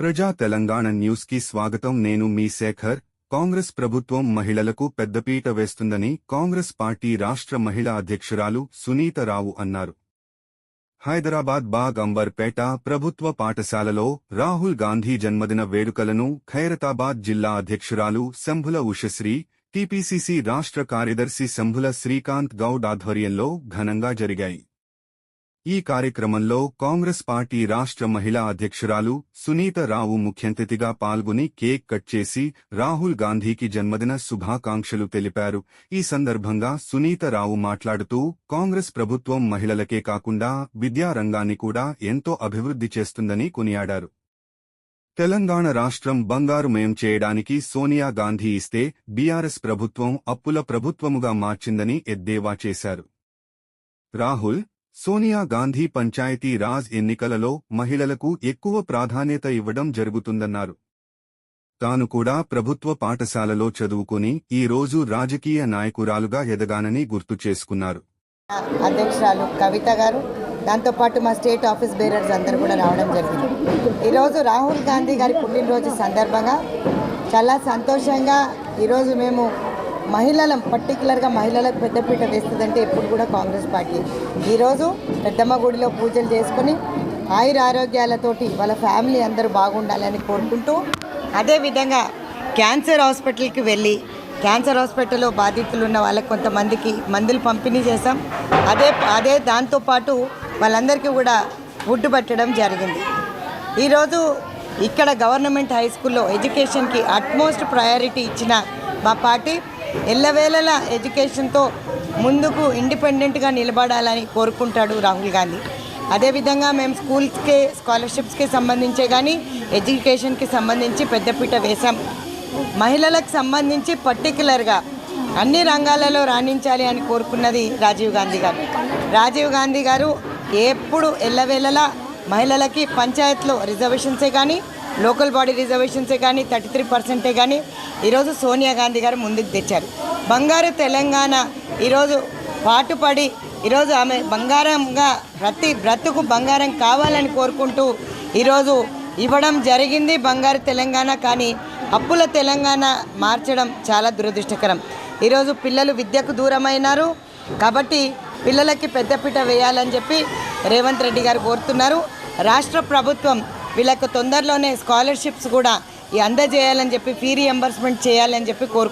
ప్రజా తెలంగాణ న్యూస్కి స్వాగతం. నేను మీ శేఖర్. కాంగ్రెస్ ప్రభుత్వం మహిళలకు పెద్దపీట వేస్తుందని కాంగ్రెస్ పార్టీ రాష్ట్ర మహిళా అధ్యక్షురాలు సునీతరావు అన్నారు. హైదరాబాద్ బాగ్ అంబర్పేట ప్రభుత్వ పాఠశాలలో రాహుల్ గాంధీ జన్మదిన వేడుకలను ఖైరతాబాద్ జిల్లా అధ్యక్షురాలు శంభుల ఉషశ్రీ టీపీసీసీ రాష్ట్ర కార్యదర్శి శంభుల శ్రీకాంత్ గౌడ్ ఆధ్వర్యంలో ఘనంగా జరిగాయి. ఈ కార్యక్రమంలో కాంగ్రెస్ పార్టీ రాష్ట్ర మహిళా అధ్యక్షురాలు సునీత రావు ముఖ్యంతిథిగా పాల్గొని కేక్ కట్ చేసి రాహుల్ గాంధీకి జన్మదిన శుభాకాంక్షలు తెలిపారు. ఈ సందర్భంగా సునీత రావు మాట్లాడుతూ కాంగ్రెస్ ప్రభుత్వం మహిళలకే కాకుండా విద్యారంగాన్ని కూడా ఎంతో అభివృద్ధి చేస్తుందని కొనియాడారు. తెలంగాణ రాష్ట్రం బంగారుమయం చేయడానికి సోనియా గాంధీ ఇస్తే బీఆర్ఎస్ ప్రభుత్వం అప్పుల ప్రభుత్వముగా మార్చిందని ఎద్దేవా చేశారు. రాహుల్ సోనియా గాంధీ పంచాయతీ రాజ్ ఎన్నికలలో మహిళలకు ఎక్కువ ప్రాధాన్యత ఇవ్వడం జరుగుతుందన్నారు. తాను కూడా ప్రభుత్వ పాఠశాలలో చదువుకుని ఈ రోజు రాజకీయ నాయకురాలుగా ఎదగానని గుర్తు చేసుకున్నారు. అధ్యక్షురాలు కవిత గారు దాంతోపాటు మా స్టేట్ ఆఫీస్ బేరర్స్ అందరూ కూడా రావడం జరిగింది. ఈరోజు రాహుల్ గాంధీ గారి పుట్టినరోజు సందర్భంగా చాలా సంతోషంగా ఈరోజు మేము మహిళల పర్టికులర్గా మహిళలకు పెద్దపీట వేస్తుందంటే ఎప్పుడు కూడా కాంగ్రెస్ పార్టీ. ఈరోజు పెద్దమ్మ గుడిలో పూజలు చేసుకొని ఆయుర ఆరోగ్యాలతోటి వాళ్ళ ఫ్యామిలీ అందరూ బాగుండాలని కోరుకుంటూ అదేవిధంగా క్యాన్సర్ హాస్పిటల్కి వెళ్ళి క్యాన్సర్ హాస్పిటల్లో బాధితులు ఉన్న వాళ్ళకి కొంతమందికి మందులు పంపిణీ చేశాం. అదే అదే దాంతోపాటు వాళ్ళందరికీ కూడా ఫుడ్ పెట్టడం జరిగింది. ఈరోజు ఇక్కడ గవర్నమెంట్ హై స్కూల్లో ఎడ్యుకేషన్కి అట్మోస్ట్ ప్రయారిటీ ఇచ్చిన మా పార్టీ ఎల్లవేళలా ఎడ్యుకేషన్తో ముందుకు ఇండిపెండెంట్గా నిలబడాలని కోరుకుంటాడు రాహుల్ గాంధీ. అదేవిధంగా మేము స్కూల్స్కి స్కాలర్షిప్స్కి సంబంధించే కానీ ఎడ్యుకేషన్కి సంబంధించి పెద్దపీట వేశాం. మహిళలకు సంబంధించి పర్టికులర్గా అన్ని రంగాలలో రాణించాలి అని కోరుకున్నది రాజీవ్ గాంధీ గారు. రాజీవ్ గాంధీ గారు ఎప్పుడు ఎల్లవేళలా మహిళలకి పంచాయత్లో రిజర్వేషన్సే కానీ లోకల్ బాడీ రిజర్వేషన్సే కానీ థర్టీ త్రీ పర్సెంటే కానీ ఈరోజు సోనియా గాంధీ గారు ముందుకు తెచ్చారు. బంగారు తెలంగాణ ఈరోజు పాటుపడి ఈరోజు ఆమె బంగారంగా ప్రతి బ్రతుకు బంగారం కావాలని కోరుకుంటూ ఈరోజు ఇవ్వడం జరిగింది బంగారు తెలంగాణ కానీ అప్పుల తెలంగాణ మార్చడం చాలా దురదృష్టకరం. ఈరోజు పిల్లలు విద్యకు దూరమైనారు కాబట్టి పిల్లలకి పెద్దపీట వేయాలని చెప్పి రేవంత్ రెడ్డి గారు కోరుతున్నారు. రాష్ట్ర ప్రభుత్వం వీళ్ళకు తొందరలోనే స్కాలర్షిప్స్ కూడా ఈ అందజేయాలని చెప్పి ఫీ రియంబర్స్మెంట్ చేయాలని చెప్పి కోరు